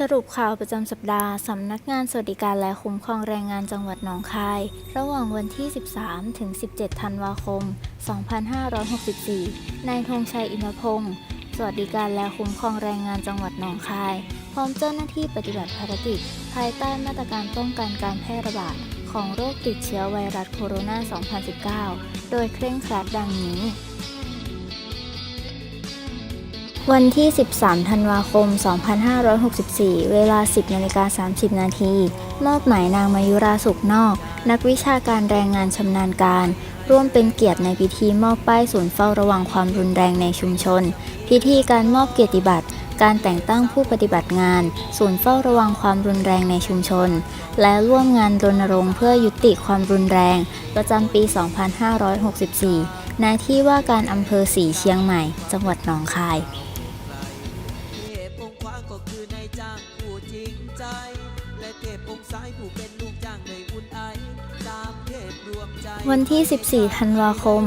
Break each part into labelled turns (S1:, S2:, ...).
S1: สรุปข่าวประจำสัปดาห์ สำนักงานสวัสดิการและคุ้มครองแรงงานจังหวัดหนองคาย ระหว่างวันที่ 13 ถึง 17 ธันวาคม 2564 นายธงชัยอินทพงศ์สวัสดิการและคุ้มครองแรงงานจังหวัดหนองคาย พร้อมเจ้าหน้าที่ปฏิบัติภารกิจ ภายใต้มาตรการป้องกันการแพร่ระบาด ของโรคติดเชื้อไวรัสโคโรนา 2019 โดยเคร่งครัดดังนี้ วันที่ 13 ธันวาคม 2564 เวลา 10นาฬิกา30 นาที มอบหมายนางมายุราสุขนอก นักวิชาการแรงงานชำนาญการ ร่วมเป็นเกียรติในพิธีมอบป้ายศูนย์เฝ้าระวังความรุนแรงในชุมชน พิธีการมอบเกียรติบัตร การแต่งตั้งผู้ปฏิบัติงาน ศูนย์เฝ้าระวังความรุนแรงในชุมชน และร่วมงานรณรงค์เพื่อยุติความรุนแรง ประจำปี 2564 ณ ที่ว่าการอำเภอสีเชียงใหม่ จังหวัดหนองคาย
S2: วันที่
S1: 14 ธันวาคม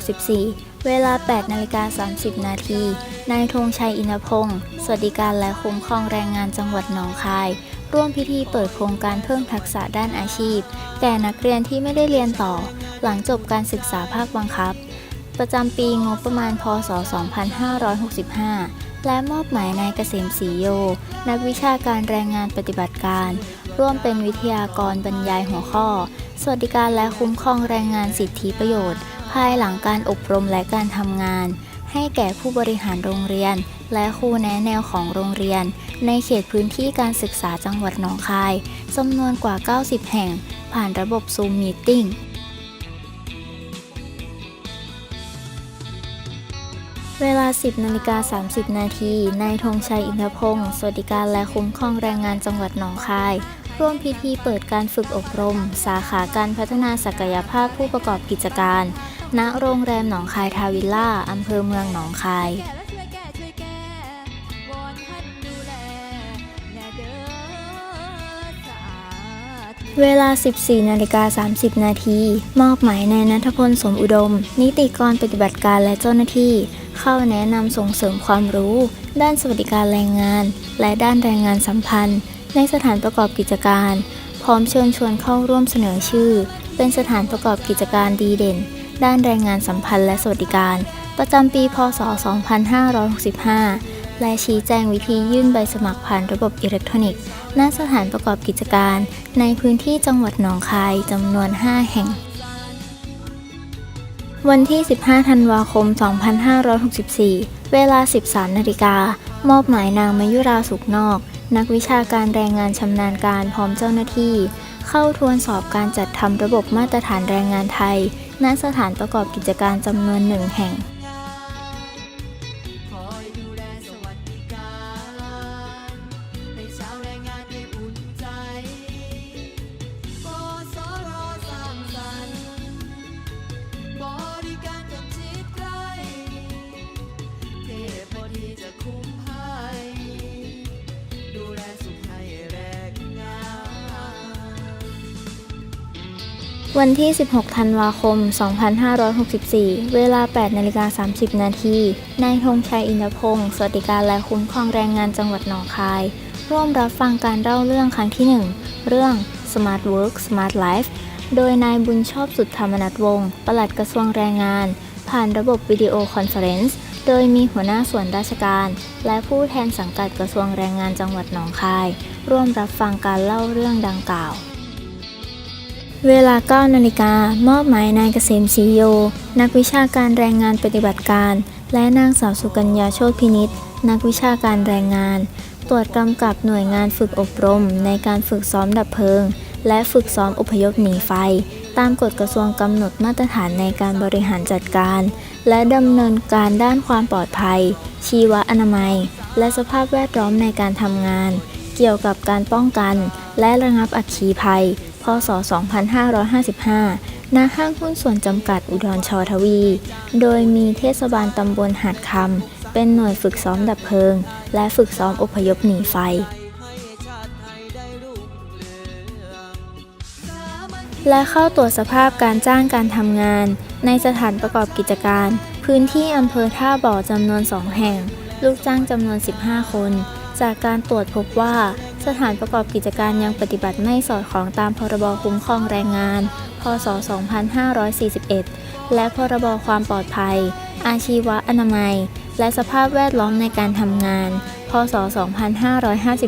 S1: 2564 เวลา 8 นาฬิกา 30 นาที นายธงชัยอินพงศ์สวัสดิการและคุ้มครองแรงงานจังหวัดหนองคาย ร่วมพิธีเปิดโครงการเพิ่มทักษะด้านอาชีพ แก่นักเรียนที่ไม่ได้เรียนต่อ หลังจบการศึกษาภาคบังคับ ประจำปีงบประมาณ พศ 2565 และมอบหมายนายเกษมศรีโย นักวิชาการแรงงานปฏิบัติการ ร่วมเป็นวิทยากรบรรยายหัวข้อ สวัสดิการและคุ้มครองแรงงานสิทธิประโยชน์ ภายหลังการอบรมและการทำงาน ให้แก่ผู้บริหารโรงเรียน และครูแนะแนวของโรงเรียน ในเขตพื้นที่การศึกษาจังหวัดหนองคายจำนวนกว่า 90 แห่ง ผ่านระบบซูมมีติ้งเวลา 10นาฬิกา30 นาที นายธงชัยอินทพงศ์ สวัสดิการและคุ้มครองแรงงานจังหวัดหนองคาย ร่วมพิธีเปิดการฝึกอบรม สาขาการพัฒนาศักยภาพผู้ประกอบกิจการ ณ โรงแรมหนองคายทาวิลล่า อำเภอเมืองหนองคาย
S3: เว
S1: ลา 14นาฬิกา30 นาทีมอบหมายนายนัทพลสมอุดม นิติกรปฏิบัติการและเจ้าหน้าที่ เข้าแนะนำส่งเสริมความรู้ ด้านสวัสดิการแรงงาน และด้านแรงงานสัมพันธ์ ในสถานประกอบกิจการ พร้อมเชิญชวนเข้าร่วมเสนอชื่อ เป็นสถานประกอบกิจการดีเด่น ด้านแรงงานสัมพันธ์และสวัสดิการ ประจำปี พศ 2565 และชี้แจงวิธียื่นใบสมัครผ่านระบบอิเล็กทรอนิกส์ณสถานประกอบกิจการ ในพื้นที่จังหวัดหนองคายจำนวน 5 แห่งวันที่ 15 ธันวาคม 2564 เวลา 13 นาฬิกามอบหมายนางมายุราสุขนอก นักวิชาการแรงงานชำนาญการพร้อมเจ้าหน้าที่ เข้าทวนสอบการจัดทำระบบมาตรฐานแรงงานไทย ณ สถานประกอบกิจการจำนวนหนึ่งแห่ง วันที่ 16 ธันวาคม 2564 เวลา 8 นาฬิกา 30 นาที นายธงชัยอินทพงศ์สวัสดิการและคุ้มครองแรงงานจังหวัดหนองคาย ร่วมรับฟังการเล่าเรื่องครั้งที่ 1 เรื่อง Smart Work Smart Life โดยนายบุญชอบสุดธรรมนัทวงศ์ปลัดกระทรวงแรงงาน ผ่านระบบวิดีโอคอนเฟอเรนซ์ โดยมีหัวหน้าส่วนราชการ และผู้แทนสังกัดกระทรวงแรงงานจังหวัดหนองคาย ร่วมรับฟังการเล่าเรื่องดังกล่าว เวลา 9 นาฬิกามอบหมายนายเกษมศรีโย นักวิชาการแรงงานปฏิบัติการ และนางสาวสุกัญญาโชติพินิษนักวิชาการแรงงาน ตรวจกำกับหน่วยงานฝึกอบรม ในการฝึกซ้อมดับเพลิง และฝึกซ้อมอพยพหนีไฟ ตามกฎกระทรวงกำหนดมาตรฐานในการบริหารจัดการ และดำเนินการด้านความปลอดภัย ชีวอนามัย และสภาพแวดล้อมในการทำงาน เกี่ยวกับการป้องกัน และระงับอัคคีภัย ศ 2555 ณ ห้างหุ้นส่วนจำกัดอุดรชอทวี โดยมีเทศบาลตำบลหาดคำ เป็นหน่วยฝึกซ้อมดับเพลิง และฝึกซ้อมอพยพหนีไฟ และเข้าตรวจสภาพการจ้างการทำงาน ในสถานประกอบกิจการ พื้นที่อำเภอท่าบ่อจำนวน 2 แห่ง ลูกจ้างจำนวน 15 คน จากการตรวจพบว่า สถานประกอบกิจการยังปฏิบัติไม่สอดคล้องตามพรบคุ้มครองแรงงาน พศ 2541 และพรบความปลอดภัย อาชีวะอนามัย และสภาพแวดล้อมในการทำงาน พศ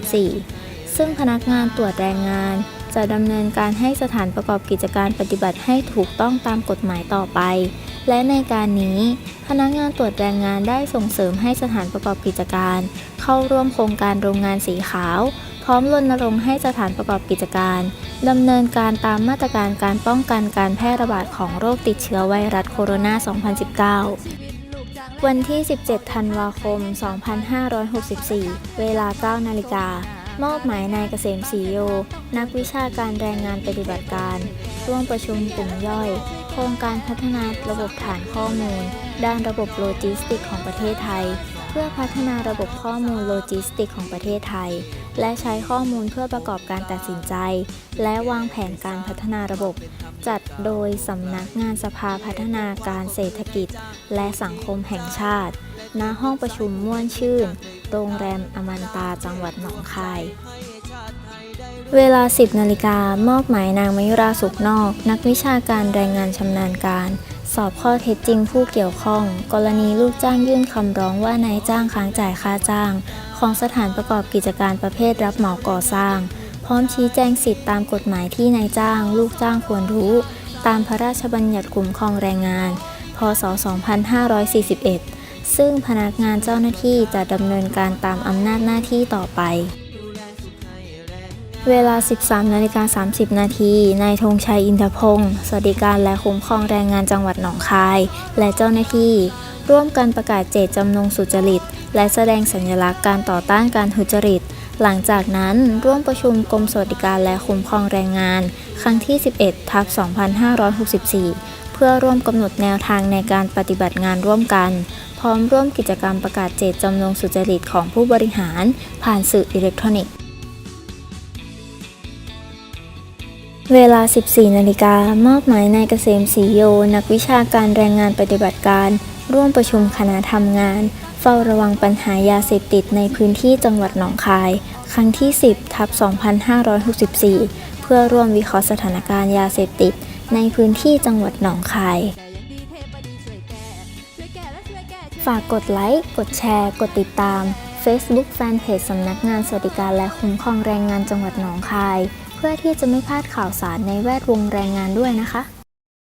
S1: 2554 ซึ่งพนักงานตรวจแรงงาน จะดำเนินการให้สถานประกอบกิจการปฏิบัติให้ถูกต้องตามกฎหมายต่อไป และในการนี้พนักงานตรวจแรงงานได้ส่งเสริมให้สถานประกอบกิจการ เข้าร่วมโครงการโรงงานสีขาว พร้อมรณรงค์ให้สถานประกอบกิจการดำเนินการตามมาตรการการป้องกันการแพร่ระบาดของโรคติดเชื้อไวรัสโคโรนา 2019วันที่ 17 ธันวาคม 2564 เวลา 9 นาฬิกา มอบหมายนายเกษมศรีโย นักวิชาการแรงงานปฏิบัติการ ร่วมประชุมกลุ่มย่อย โครงการพัฒนาระบบฐานข้อมูล ด้านระบบโลจิสติกของประเทศไทย เพื่อพัฒนาระบบข้อมูลโลจิสติกของประเทศไทย และใช้ข้อมูลเพื่อประกอบการตัดสินใจ และวางแผนการพัฒนาระบบ จัดโดยสำนักงานสภาพัฒนาการเศรษฐกิจ และสังคมแห่งชาติ ณ ห้องประชุมม่วนชื่น โรงแรมอมันตาจังหวัดหนองคาย เวลา 10 นาฬิกามอบหมายนางมยุราสุขนอก นักวิชาการแรงงานชำนาญการ สอบข้อเท็จจริงผู้เกี่ยวข้อง กรณีลูกจ้างยื่นคำร้องว่านายจ้างค้างจ่ายค่าจ้าง ของสถานประกอบกิจการประเภทรับเหมาก่อสร้าง พร้อมชี้แจงสิทธิตามกฎหมายที่นายจ้าง ลูกจ้างควรรู้ ตามพระราชบัญญัติคุ้มครองแรงงาน พศ 2541 ซึ่งพนักงานเจ้าหน้าที่จะดำเนินการตามอำนาจหน้าที่ต่อไป เวลา 13นาฬิกา30 นาที นายธงชัยอินทพงศ์สวัสดิการและคุ้มครองแรงงานจังหวัดหนองคาย และเจ้าหน้าที่ ร่วมกันประกาศเจตจำนงสุจริต และแสดงสัญลักษณ์การต่อต้านการทุจริต หลังจากนั้นร่วมประชุมกรมสวัสดิการและคุ้มครองแรงงาน ครั้งที่ 11ทับ2564 เพื่อร่วมกำหนดแนวทางในการปฏิบัติงานร่วมกัน พร้อมร่วมกิจกรรมประกาศเจตจำนงสุจริตของผู้บริหาร ผ่านสื่ออิเล็กทรอนิกส์ เวลา 14 นาฬิกามอบหมายนายเกษมศรีโย นักวิชาการแรงงานปฏิบัติการ ร่วมประชุมคณะทำงาน เฝ้าระวังปัญหายาเสพติดในพื้นที่จังหวัดหนองคาย ครั้งที่ 10ทับ2564 เพื่อร่วมวิเคราะห์สถานการณ์ยาเสพติด ในพื้นที่จังหวัดหนองคา
S3: ย
S1: ฝากกดไลค์ กดแชร์ กดติดตาม Facebook Fanpage สำนักงานสวัสดิการและคุ้มครองแรงงานจังหวัดหนองคาย เพื่อที่จะไม่พลาดข่าวสารในแวดวงแรงงานด้วยนะคะ